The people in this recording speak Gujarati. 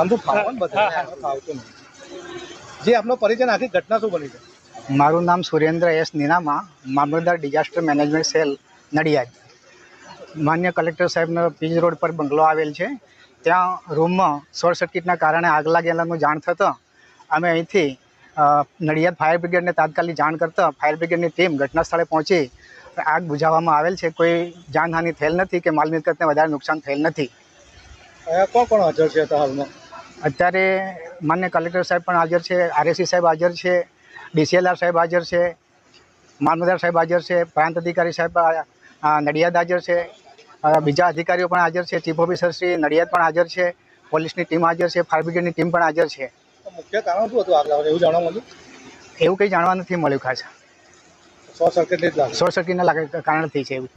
આમ તો ફાવન બધા ફાવતું નહીં. જે આપનો પરિચય આખી ઘટના શું બની છે? મારું નામ સુરેન્દ્ર એસ નીનામા મામલતદાર ડિઝાસ્ટર મેનેજમેન્ટ સેલ નડિયાદ. માન્ય કલેક્ટર સાહેબનો પીજ રોડ પર બંગલો આવેલ છે. ત્યાં રૂમમાં શોર્ટ સર્કિટના કારણે આગ લાગેલાનું જાણ થતાં અમે અહીંથી નડિયાદ ફાયર બ્રિગેડને તાત્કાલિક જાણ કરતાં ફાયર બ્રિગેડની ટીમ ઘટના સ્થળે પહોંચી. આગ બુઝાવવામાં આવેલ છે. કોઈ જાનહાનિ થયેલ નથી કે માલ મિલકતને વધારે નુકસાન થયેલ નથી. અહીંયા કોણ કોણ હાજર છે હાલમાં? અત્યારે માન્ય કલેક્ટર સાહેબ પણ હાજર છે આરએસી સાહેબ હાજર છે ડીસીએલઆર સાહેબ હાજર છે મામલતદાર સાહેબ હાજર છે પ્રાંત અધિકારી સાહેબ નડિયાદ હાજર છે બીજા અધિકારીઓ પણ હાજર છે ચીફ ઓફિસર શ્રી નડિયાદ પણ હાજર છે પોલીસની ટીમ હાજર છે ફાયર બ્રિગેડની ટીમ પણ હાજર છે. મુખ્ય કારણ શું હતું આગ લાગવાનું એવું જાણવા મળ્યું? એવું કંઈ જાણવા નથી મળ્યું ખાસ. શોર્ટ સર્કિટ શોર્ટ સર્કિટના કારણથી છે એવું.